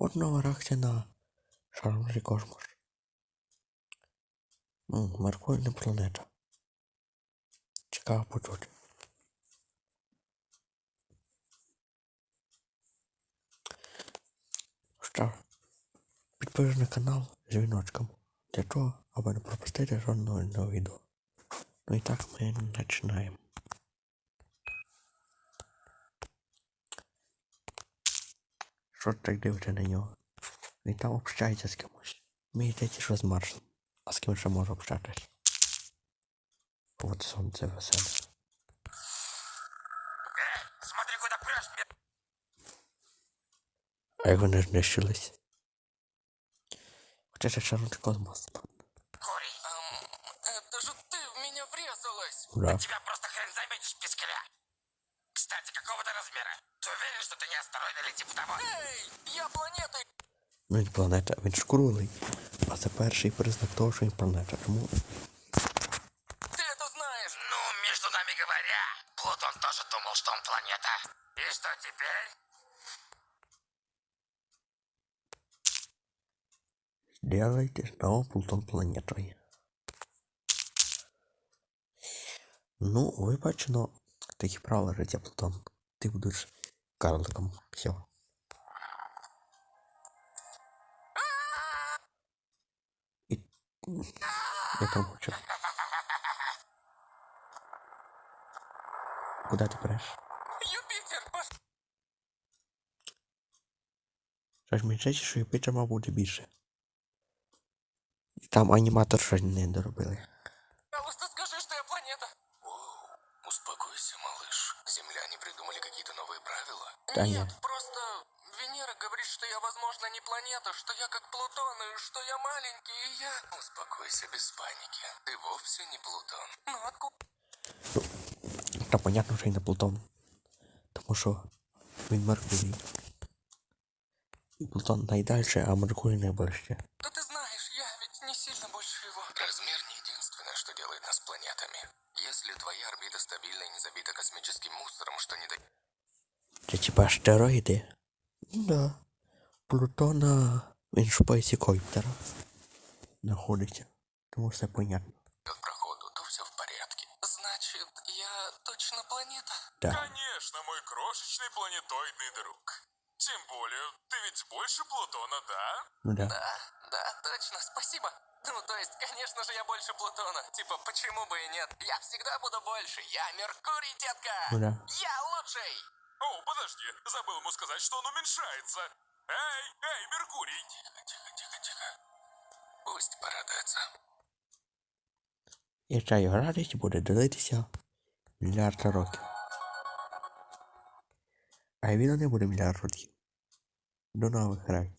Нова реакція на Шарлі Космос. Меркурійна планета. Цікаво почути. Що? Підпишись на канал з дзвіночком. Для чого? Аби не пропустити жодного нового відео. Ну і так ми починаємо. Що ти так дивишся на нього? Він там общається з кимось. Мені здається, що з Марсом. А з ким ще може общатись? От сонце веселе. Смотри, куда прешь, мне. А його не знищились. Хоча ще шарунч космос там. Корей. это же ты в меня врезалась. Да. Тебя просто хрен заметишь, пискаря. Кстати, какого ты размера? Ты уверен, что ты не астероид или типа того? Эй, я планета. Ну він планета, він ж круглий. А це перший признак того, що він планета. Тому Ты это знаешь. Ну, между нами говоря, Плутон тоже думал, что он планета. И что теперь? Сделайте знову Плутон планетою. Ну, вибачено, такі правила життя Плутон. Ти будеш карликом. Все. І... Я там хочу. Куди ти преш? Юпитер, пош... Що ж мені здається, що Юпітер мав бути більше. Там аніматор щось не доробили. Пожалуйста, скажи, что я планета. успокойся, малыш. Земляне придумали какие-то новые правила? Да нет, нет. просто Венера говорит, что я, возможно, не планета, что я как Плутон, и что я маленький, и я... Успокойся без паники. Ты вовсе не Плутон. Ну откуда? Та понятно, що й не Плутон. Тому що він Меркурій. І Плутон найдальше, а Меркурій найближче. Да Размер не единственное, что делает нас планетами. Если твоя орбита стабильна и не забита космическим мусором, что не дает Це типа астероїди? Ну Да. Плутона він ж в поясі Койптера знаходиться. Тому все понятно. проходу, то все в порядке. Значит, я точно планета? Да. Конечно, мой крошечный планетоидный друг. Тем более, ты ведь больше Плутона, да? Ну да. Да, да, точно, спасибо. Ну, то есть, конечно же, я больше Плутона. Типа, почему бы и нет? Я всегда буду больше. Я Меркурий, детка. Ну да. Я лучший. О, подожди, забыл ему сказать, что он уменьшается. Эй, эй, Меркурий! Тихо, тихо, тихо, тихо. Пусть порадуется. І ця його радість буде ділитися мільярд років. А відео не буде мільярд років. До нових реакцій.